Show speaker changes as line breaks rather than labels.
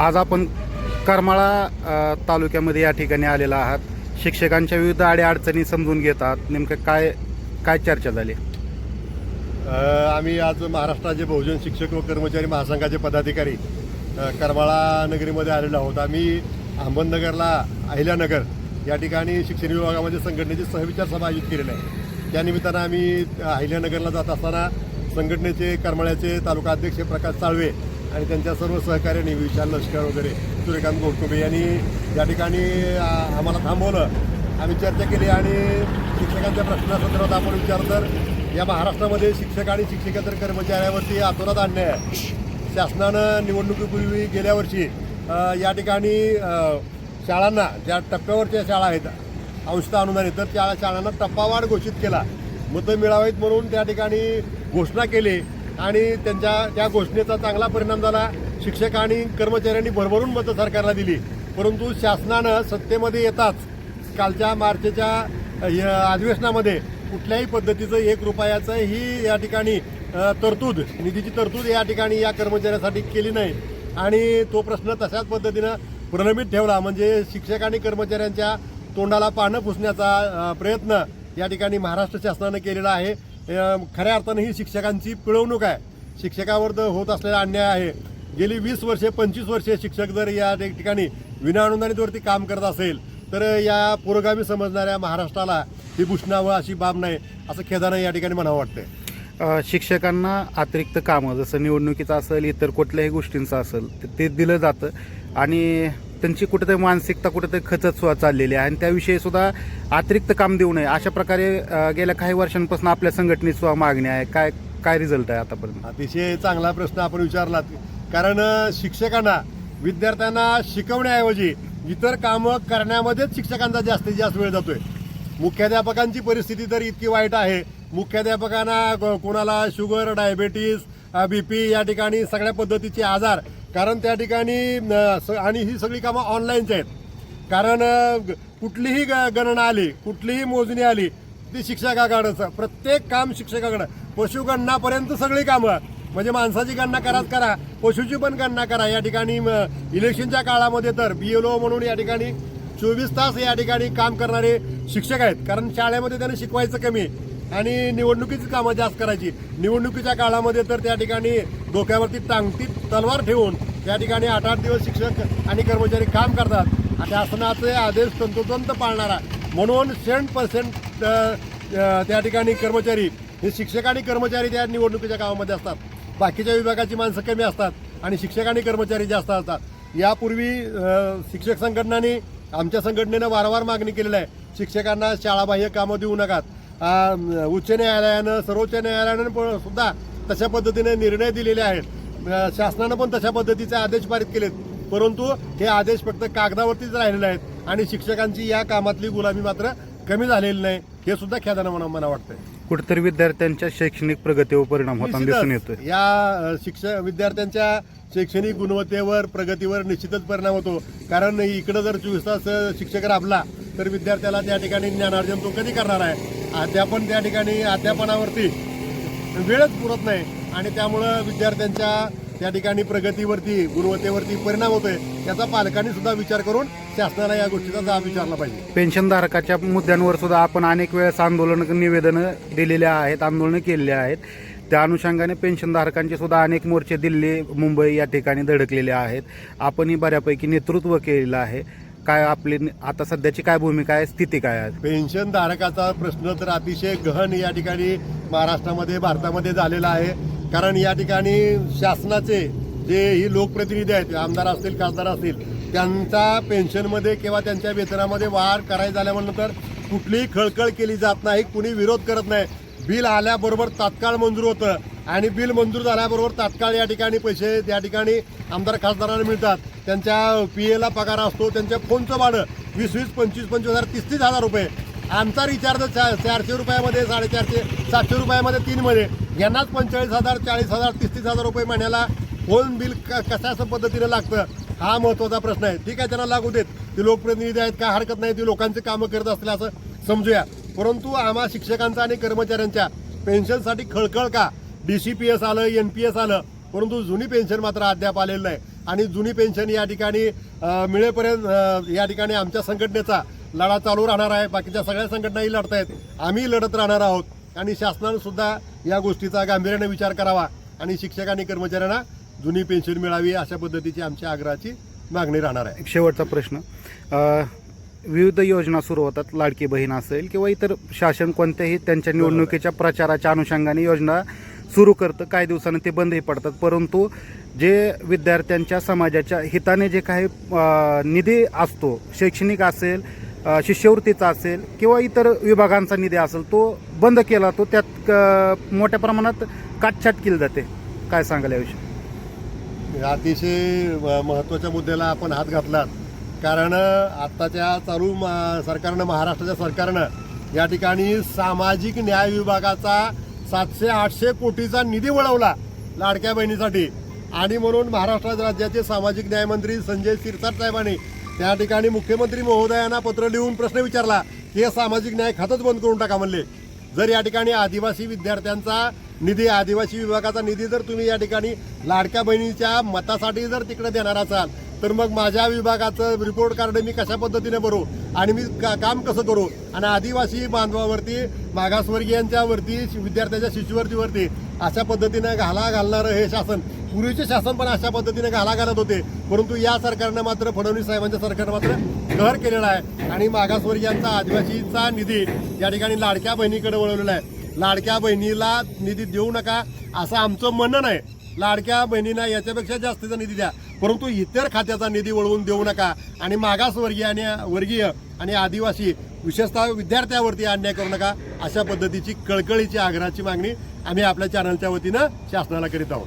आज आपण करमाळा तालुक्यामध्ये या ठिकाणी आलेला आहात. शिक्षकांच्या विविध अडीअडचणी समजून घेतात नेमकं काय काय चर्चा झाली?
आम्ही आज महाराष्ट्राचे बहुजन शिक्षक व कर्मचारी महासंघाचे पदाधिकारी करमाळा नगरीमध्ये आलेलो आहोत. आम्ही अहमदनगरला अहिल्यानगर या ठिकाणी शिक्षण विभागामध्ये संघटनेची सहविचार सभा आयोजित केलेली आहे. त्यानिमित्तानं आम्ही अहिल्यानगरला जात असताना संघटनेचे करमाळ्याचे तालुका अध्यक्ष प्रकाश साळवे आणि त्यांच्या सर्व सहकार्याने विशाल लष्कर वगैरे सूर्यकांत गोडकुबे यांनी या ठिकाणी आम्हाला थांबवलं. आम्ही चर्चा केली आणि शिक्षकांच्या प्रश्नासंदर्भात आपण विचारलं तर या महाराष्ट्रामध्ये शिक्षक आणि शिक्षकेतर कर्मचाऱ्यावरती आतोरात आणणे आहे. शासनानं निवडणुकीपूर्वी गेल्या वर्षी या ठिकाणी शाळांना ज्या टप्प्यावरच्या शाळा आहेत अंशतः अनुदानित तर त्या शाळांना टप्पावाढ घोषित केला. मतं मिळावीत म्हणून त्या ठिकाणी घोषणा केली. आणि त्यांच्या त्या घोषणेचा चांगला परिणाम झाला. शिक्षक आणि कर्मचाऱ्यांनी भरभरून मतं सरकारला दिली. परंतु शासनानं सत्तेमध्ये येताच कालच्या मार्चच्या अधिवेशनामध्ये कुठल्याही पद्धतीचं एक रुपयाचं ही या ठिकाणी तरतूद निधीची तरतूद या ठिकाणी या कर्मचाऱ्यासाठी केली नाही. आणि तो प्रश्न तशाच पद्धतीनं प्रलंबित ठेवला. म्हणजे शिक्षक आणि कर्मचाऱ्यांच्या तोंडाला पानं पुसण्याचा प्रयत्न या ठिकाणी महाराष्ट्र शासनानं केलेला आहे. खऱ्या अर्थानं ही शिक्षकांची पिळवणूक आहे. शिक्षकावर होत असलेला अन्याय आहे. गेली वीस वर्षे पंचवीस वर्षे शिक्षक जर या ठिकाणी विनाअनुदानितवरती काम करत असेल तर या पुरोगामी समजणाऱ्या महाराष्ट्राला ही भूषणावं अशी बाब नाही असं खेदानं या ठिकाणी म्हणावं वाटतंय.
शिक्षकांना अतिरिक्त कामं जसं निवडणुकीचं असेल इतर कुठल्याही गोष्टींचं असेल तर ते दिलं जातं. आणि त्यांची कुठेतरी मानसिकता कुठेतरी खचत सुद्धा चाललेली आहे. आणि त्याविषयी सुद्धा अतिरिक्त काम देऊ नये. अशा प्रकारे गेल्या काही वर्षांपासून आपल्या संघटनेत सुद्धा मागणी आहे. काय काय रिझल्ट आहे आतापर्यंत?
अतिशय चांगला प्रश्न आपण विचारलात. कारण शिक्षकांना विद्यार्थ्यांना शिकवण्याऐवजी इतर कामं करण्यामध्येच शिक्षकांचा जास्तीत जास्त वेळ जातोय. मुख्याध्यापकांची परिस्थिती तर इतकी वाईट आहे. मुख्याध्यापकांना कोणाला शुगर डायबेटीस बी पी या ठिकाणी सगळ्या पद्धतीचे आजार कारण त्या ठिकाणी स- आणि ही सगळी कामं ऑनलाईनच आहेत. कारण ग- कुठलीही ग- गणना आली कुठलीही मोजणी आली ती शिक्षकाकडंच प्रत्येक काम शिक्षकाकडं. पशुगणनापर्यंत सगळी कामं. म्हणजे माणसाची गणना कराच करा पशुची पण गणना करा. या ठिकाणी इलेक्शनच्या काळामध्ये तर बी एल ओ म्हणून या ठिकाणी चोवीस तास या ठिकाणी काम करणारे शिक्षक आहेत. कारण शाळेमध्ये त्यांना शिकवायचं कमी आणि निवडणुकीची कामं जास्त करायची. निवडणुकीच्या काळामध्ये तर त्या ठिकाणी डोक्यावरती टांगतीत तलवार ठेवून त्या ठिकाणी आठ आठ दिवस शिक्षक आणि कर्मचारी काम करतात. शासनाचे आदेश तंतोतंत पाळणारा. म्हणून सेंट पर्सेंट त्या ठिकाणी कर्मचारी हे शिक्षक आणि कर्मचारी त्या निवडणुकीच्या कामामध्ये असतात. बाकीच्या विभागाची माणसं कमी असतात आणि शिक्षक आणि कर्मचारी जास्त असतात. यापूर्वी शिक्षक संघटनांनी आमच्या संघटनेनं वारंवार मागणी केलेली आहे. शिक्षकांना शाळाबाह्य कामं देऊ नकात उच्च न्यायालयानं सर्वोच्च न्यायालयानं सुद्धा तशा पद्धतीने निर्णय दिलेले आहेत. शासनानं पण तशा पद्धतीचे आदेश पारित केलेत. परंतु हे आदेश फक्त कागदावरतीच राहिलेले आहेत आणि शिक्षकांची या कामातली गुलामी मात्र कमी झालेली नाही. हे सुद्धा खेदानं मला मला वाटतंय.
कुठेतरी विद्यार्थ्यांच्या शैक्षणिक प्रगतीवर परिणाम होताना दिसून
निश्चितच या शिक्षक विद्यार्थ्यांच्या शैक्षणिक गुणवत्तेवर प्रगतीवर निश्चितच परिणाम होतो. कारण इकडं जर चोवीस तास शिक्षक राबला तर विद्यार्थ्याला त्या ठिकाणी ज्ञानार्जन तो कधी करणार आहे? अध्यापन त्या ठिकाणी अध्यापनावरती वेळच पुरत नाही. आणि त्यामुळं विद्यार्थ्यांच्या त्या ठिकाणी प्रगतीवरती गुणवत्तेवरती परिणाम होतोय याचा पालकांनी सुद्धा विचार करून शासनाला या गोष्टीचा जाब विचारला पाहिजे.
पेन्शनधारकाच्या मुद्द्यांवर सुद्धा आपण अनेक वेळेस आंदोलन निवेदनं दिलेले आहेत आंदोलनं केलेली आहेत. त्या अनुषंगाने पेन्शनधारकांचे सुद्धा अनेक मोर्चे दिल्ली मुंबई या ठिकाणी धडकलेले आहेत. आपणही बऱ्यापैकी नेतृत्व केलेलं आहे. काय आपली आता सध्याची काय भूमिका आहे स्थिती काय आहे?
पेन्शन धारकाचा प्रश्न तर अतिशय गहन या ठिकाणी महाराष्ट्रामध्ये भारतामध्ये झालेला आहे. कारण या ठिकाणी शासनाचे जे ही लोकप्रतिनिधी आहेत आमदार असतील खासदार असतील त्यांचा पेन्शनमध्ये किंवा त्यांच्या वेतनामध्ये वाढ करायची झाल्यानंतर कुठलीही खळखळ केली जात नाही कुणी विरोध करत नाही. बिल आल्याबरोबर तात्काळ मंजूर होतं आणि बिल मंजूर झाल्याबरोबर तात्काळ या ठिकाणी पैसे त्या ठिकाणी आमदार खासदारांना मिळतात. त्यांच्या पी एला पगार असतो त्यांच्या फोनचं भाडं वीस वीस पंचवीस पंचवीस हजार तीस तीस हजार रुपये. आमचा रिचार्ज चा चारशे रुपयामध्ये साडेचारशे सातशे रुपयामध्ये तीनमध्ये. यांनाच पंचेचाळीस हजार चाळीस हजार तीस तीस हजार रुपये महिन्याला फोन बिल क कशा पद्धतीनं पद्धतीने लागतं हा महत्त्वाचा प्रश्न आहे. ठीक आहे त्यांना लागू देत. ते लोकप्रतिनिधी आहेत काय हरकत नाही ते लोकांचे कामं करत असतील असं समजूया. परंतु आम्हा शिक्षकांचा आणि कर्मचाऱ्यांच्या पेन्शनसाठी खळखळ का? डी सी पी एस आलं एन पी एस आलं परंतु जुनी पेन्शन मात्र अद्याप आलेलं नाही. आणि जुनी पेन्शन या ठिकाणी मिळेपर्यंत या ठिकाणी आमच्या संघटनेचा लढा चालू राहणार आहे. बाकीच्या सगळ्या संघटनाही लढत आहेत. आम्ही लढत राहणार आहोत. आणि शासनानं सुद्धा या गोष्टीचा गांभीर्याने विचार करावा आणि शिक्षक आणि कर्मचाऱ्यांना जुनी पेन्शन मिळावी अशा पद्धतीची आमच्या आग्रहाची मागणी राहणार आहे.
शेवटचा प्रश्न. विविध योजना सुरू होतात. लाडकी बहीण असेल किंवा इतर शासन कोणत्याही त्यांच्या निवडणुकीच्या प्रचाराच्या अनुषंगाने योजना सुरू करतं. काही दिवसांनी ते बंदही पडतात. परंतु जे विद्यार्थ्यांच्या समाजाच्या हिताने जे काही निधी असतो शैक्षणिक असेल शिष्यवृत्तीचा असेल किंवा इतर विभागांचा निधी असेल तो बंद केला तो त्यात मोठ्या प्रमाणात काटछाट केली जाते. काय सांगाल याविषयी?
अतिशय म- महत्त्वाच्या मुद्द्याला आपण हात घातलात. कारण आत्ताच्या चालू म- सरकारनं महाराष्ट्राच्या सरकारनं या ठिकाणी सामाजिक न्याय विभागाचा सातशे आठशे कोटीचा निधी वळवला लाडक्या बहिणीसाठी. आणि म्हणून महाराष्ट्र राज्याचे सामाजिक न्यायमंत्री संजय सिरसाट साहेबांनी त्या ठिकाणी मुख्यमंत्री महोदयांना पत्र लिहून प्रश्न विचारला की हे सामाजिक न्याय खातच बंद करून टाका म्हणले. जर या ठिकाणी आदिवासी विद्यार्थ्यांचा निधी आदिवासी विभागाचा निधी जर तुम्ही या ठिकाणी लाडक्या बहिणीच्या मतासाठी जर तिकडे देणार असाल तर मग माझ्या विभागाचं रिपोर्ट कार्ड मी कशा पद्धतीने भरू आणि मी का काम कसं करू? आणि आदिवासी बांधवावरती मागासवर्गीयांच्यावरती विद्यार्थ्यांच्या शिष्यवृत्तीवरती अशा पद्धतीने घाला घालणारं हे शासन पूर्वीचे शासन पण अशा पद्धतीने घाला घालत होते. परंतु या सरकारनं मात्र फडणवीस साहेबांच्या सरकारनं मात्र कहर केलेला आहे. आणि मागासवर्गीयांचा आदिवासीचा निधी या ठिकाणी लाडक्या बहिणीकडे वळवलेला आहे. लाडक्या बहिणीला निधी देऊ नका असं आमचं म्हणणं नाही. लाडक्या बहिणींना याच्यापेक्षा जास्तीचा निधी द्या. परंतु इतर खात्याचा निधी वळवून देऊ नका. आणि मागासवर्गीय आणि वर्गीय आणि आदिवासी विशेषतः विद्यार्थ्यावरती अन्याय करू नका. अशा पद्धतीची कळकळीची आग्रहाची मागणी आम्ही आपल्या चॅनलच्या वतीनं शासनाला करीत आहोत.